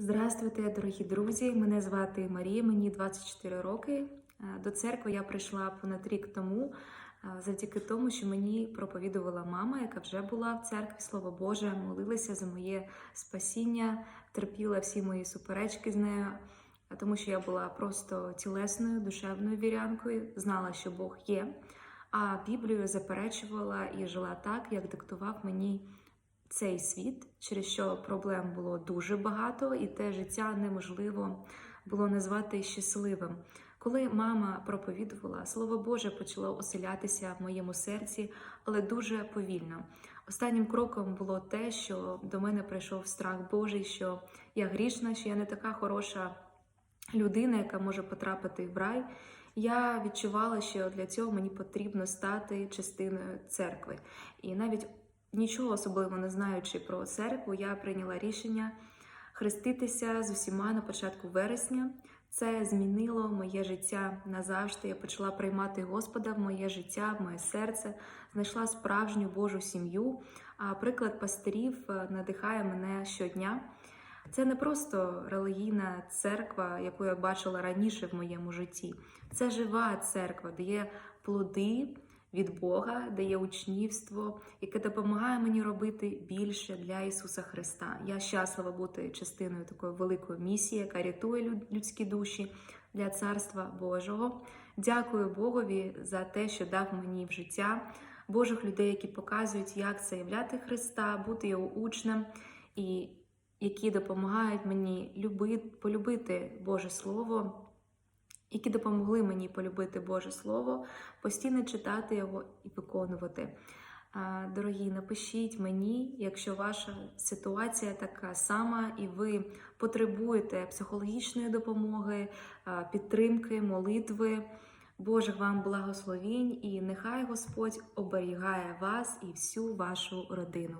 Здравствуйте, дорогі друзі! Мене звати Марія, мені 24 роки. Е, До церкви я прийшла понад рік тому, е, завдяки тому, що мені проповідувала мама, яка вже була в церкві, слово Боже, молилася за моє спасіння, терпіла всі мої суперечки з нею, е, тому що я була просто тілесною, душевною вірянкою, знала, що Бог є, а Біблію заперечувала і жила так, як диктував мені цей світ, через що проблем було дуже багато, і те життя неможливо було назвати щасливим. Коли мама проповідувала, слово Боже почало оселятися в моєму серці, але дуже повільно. Останнім кроком було те, що до мене прийшов страх Божий, що я грішна, що я не така хороша людина, яка може потрапити в рай. Я відчувала, що для цього мені потрібно стати частиною церкви. І навіть нічого особливо не знаючи про церкву, я прийняла рішення хреститися з усіма на початку вересня. Це змінило моє життя назавжди. Я почала приймати Господа в моє життя, в моє серце, знайшла справжню Божу сім'ю. А приклад пастирів е, надихає мене щодня. Це не просто релігійна церква, яку я бачила раніше в моєму житті. Це жива церква, де є плоди від Бога, де є учнівство, яке допомагає мені робити більше для Ісуса Христа. Я щаслива бути частиною такої великої місії, яка рятує люд- людські душі для Царства Божого. Дякую Богові за те, що дав мені в життя Божих людей, які показують, як це являти Христа, бути його учнем і які допомагають мені любити, полюбити Боже Слово, які допомогли мені полюбити Боже Слово, постійно читати його і виконувати. Дорогі, напишіть мені, якщо ваша ситуація така сама, і ви потребуєте психологічної допомоги, підтримки, молитви. Божих вам благословінь, і нехай Господь оберігає вас і всю вашу родину.